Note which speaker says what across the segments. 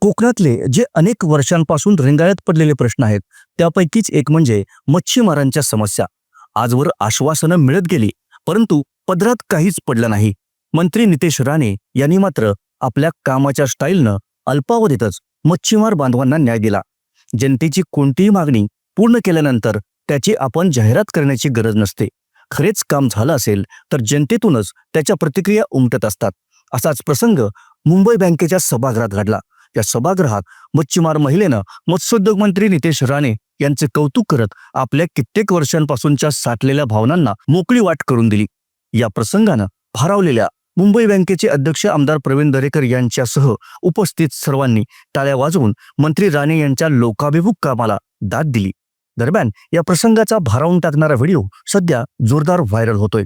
Speaker 1: कोकणातले जे अनेक वर्षांपासून रेंगाळ्यात पडलेले प्रश्न आहेत त्यापैकीच एक म्हणजे मच्छीमारांच्या समस्या. आजवर आश्वासनं मिळत गेली परंतु पदरात काहीच पडलं नाही. मंत्री नितेश राणे यांनी मात्र आपल्या कामाच्या स्टाईलनं अल्पावधीतच मच्छीमार बांधवांना न्याय दिला. जनतेची कोणतीही मागणी पूर्ण केल्यानंतर त्याची आपण जाहिरात करण्याची गरज नसते. खरेच काम झालं असेल तर जनतेतूनच त्याच्या प्रतिक्रिया उमटत असतात. असाच प्रसंग मुंबई बँकेच्या सभागृहात घडला. या सभागृहात मच्छीमार महिलेनं मत्स्योद्योग मंत्री नितेश राणे यांचे कौतुक करत आपल्या कित्येक वर्षांपासूनच्या साठलेल्या भावनांना मोकळी वाट करून दिली. या प्रसंगानं भारावलेल्या मुंबई बँकेचे अध्यक्ष आमदार प्रवीण दरेकर यांच्यासह उपस्थित सर्वांनी टाळ्या वाजवून मंत्री राणे यांच्या लोकाभिमुख कामाला दाद दिली. दरम्यान या प्रसंगाचा भारावून टाकणारा व्हिडिओ सध्या जोरदार व्हायरल होतोय.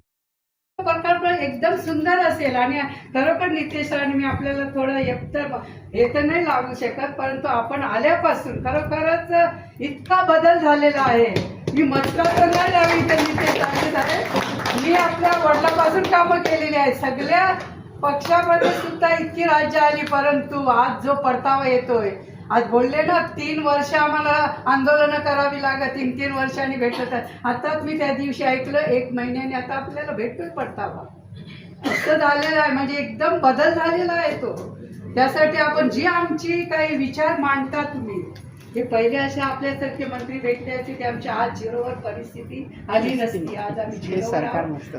Speaker 2: सुंदर असेल. आणि खरोखर नितेश मी आपल्याला थोडं एकतर हे तर नाही लागू शकत परंतु आपण आल्यापासून खरोखरच इतका बदल झालेला आहे. मी मस्का तर नाही लावी तर नितेश मी आपल्या वडिलापासून कामं केलेली आहे सगळ्या पक्षामध्ये सुद्धा इतकी राज्य आली परंतु आज जो परतावा येतोय आज बोलले ना तीन वर्ष आम्हाला आंदोलनं करावी लागत तीन तीन वर्षांनी भेटत आताच मी त्या दिवशी ऐकलं एक महिन्याने आता आपल्याला भेटतोय परतावा. झालेलं आहे म्हणजे एकदम बदल झालेला आहे तो. त्यासाठी आपण जी आमची काही विचार मांडता तुम्ही हे पहिले असे आपल्यासारखे मंत्री भेटले असते ते आमची आज झिरोवर परिस्थिती आली नसती आज आम्ही.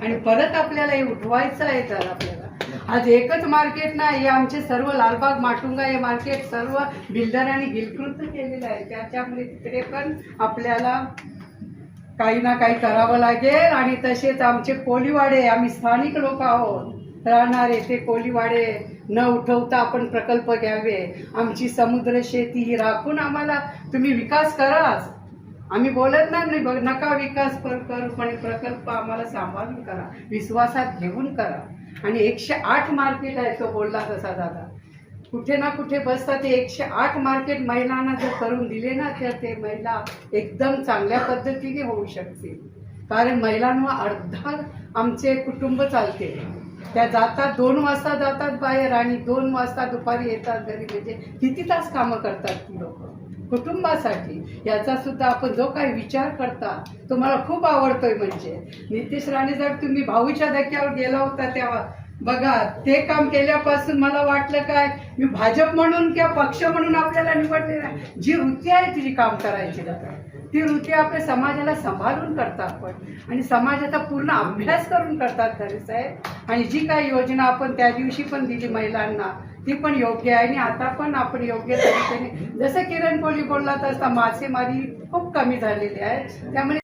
Speaker 2: आणि परत आपल्याला हे उठवायचं आहे तर आपल्याला. आज एकच मार्केट नाही हे आमचे सर्व लालबाग माटुंगा हे मार्केट सर्व बिल्डरांनी गिलकृत केलेलं आहे. त्याच्यामुळे तिकडे पण आपल्याला काही ना काही करावं लागेल आणि तसेच आमचे कोलीवाडे आम्ही स्थानिक लोक आहोत राहणारे ते कोलीवाडे न उठवता आपण प्रकल्प घ्यावे. आमची समुद्र शेती ही राखून आम्हाला तुम्ही विकास कराच. आम्ही बोलत नाही बघ नका विकास कर करू पण प्रकल्प आम्हाला सांभाळून करा विश्वासात घेऊन करा. आणि एकशे आठ मार्केट आहे तो बोलला तसा दादा. कुठे ना कुठे बसतात. ते एकशे आठ मार्केट महिलांना जर करून दिले ना तर ते महिला एकदम चांगल्या पद्धतीने होऊ शकतील. कारण महिलांवर अर्धा आमचे कुटुंब चालते. त्या जातात दोन वाजता जातात बाहेर आणि दोन वाजता दुपारी येतात घरी. म्हणजे किती तास कामं करतात ती लोक? कुटुंबासाठी. याचा सुद्धा आपण जो काही विचार करता तो मला खूप आवडतोय म्हणजे. नितीश राणे जर तुम्ही भाऊच्या धक्क्यावर गेला होता तेव्हा बघा ते काम केल्यापासून मला वाटलं काय मी भाजप म्हणून किंवा पक्ष म्हणून आपल्याला निवडले जी वृत्ती आहे तिची काम करायची ती वृत्ती आपल्या समाजाला सांभाळून करतात आपण आणि समाजाचा पूर्ण अभ्यास करून करतात खरे साहेब. आणि जी काही योजना आपण त्या दिवशी पण दिली महिलांना ती पण योग्य आहे. आणि आता पण आपण योग्य तरीकेने जसं किरण कोहली बोलला तसा मासेमारी खूप कमी झालेली आहे. त्यामुळे